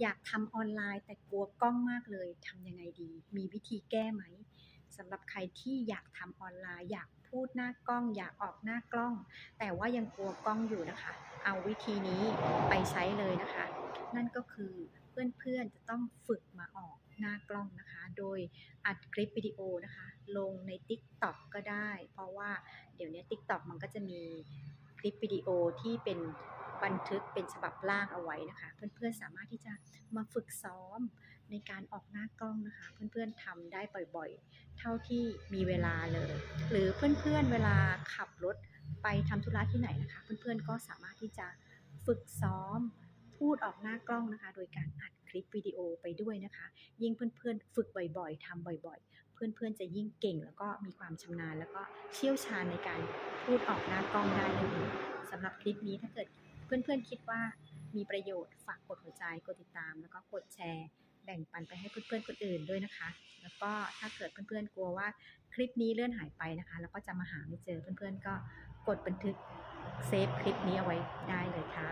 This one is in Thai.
อยากทำออนไลน์แต่กลัวกล้องมากเลยทำยังไงดี มีวิธีแก้ไหมสำหรับใครที่อยากทำออนไลน์อยากพูดหน้ากล้อง อยากออกหน้ากล้อง แต่ว่ายังกลัวกล้องอยู่นะคะ เอาวิธีนี้ไปใช้เลยนะคะ นั่นก็คือเพื่อนๆจะต้องฝึกมาออกหน้ากล้องนะคะ โดยอัดคลิปวิดีโอนะคะ ลงใน TikTok ก็ได้ เพราะว่าเดี๋ยวนี้ TikTok มันก็จะมีคลิปวิดีโอที่เป็น บันทึกเป็นฉบับล่างเอาไว้นะคะ เพื่อนๆสามารถที่จะมาฝึกซ้อมในการออกหน้ากล้องนะคะ เพื่อนๆทำได้บ่อยๆ เท่าที่มีเวลาเลย หรือเพื่อนๆเวลาขับรถไปทำธุระที่ไหนนะคะ เพื่อนๆก็สามารถที่จะฝึกซ้อมพูดออกหน้ากล้องนะคะ โดยการอัดคลิปวิดีโอไปด้วยนะคะ ยิ่งเพื่อนๆ ฝึกบ่อยๆทำบ่อยๆ เพื่อนๆ จะยิ่งเก่ง แล้วก็มีความชำนาญ แล้วก็เชี่ยวชาญในการพูดออกหน้ากล้องได้นั่นเองสำหรับคลิปนี้ถ้าเกิด เพื่อนๆคิดว่ามีประโยชน์ฝากกดหัวใจกดติดตาม แล้วก็กดแชร์ แบ่งปันไปให้เพื่อนๆคนอื่นด้วยนะคะ แล้วก็ถ้าเกิดเพื่อนๆกลัวว่าคลิปนี้เลื่อนหายไปนะคะ แล้วก็จะมาหาไม่เจอเพื่อนๆก็กดบันทึกเซฟคลิปนี้เอาไว้ได้เลยค่ะ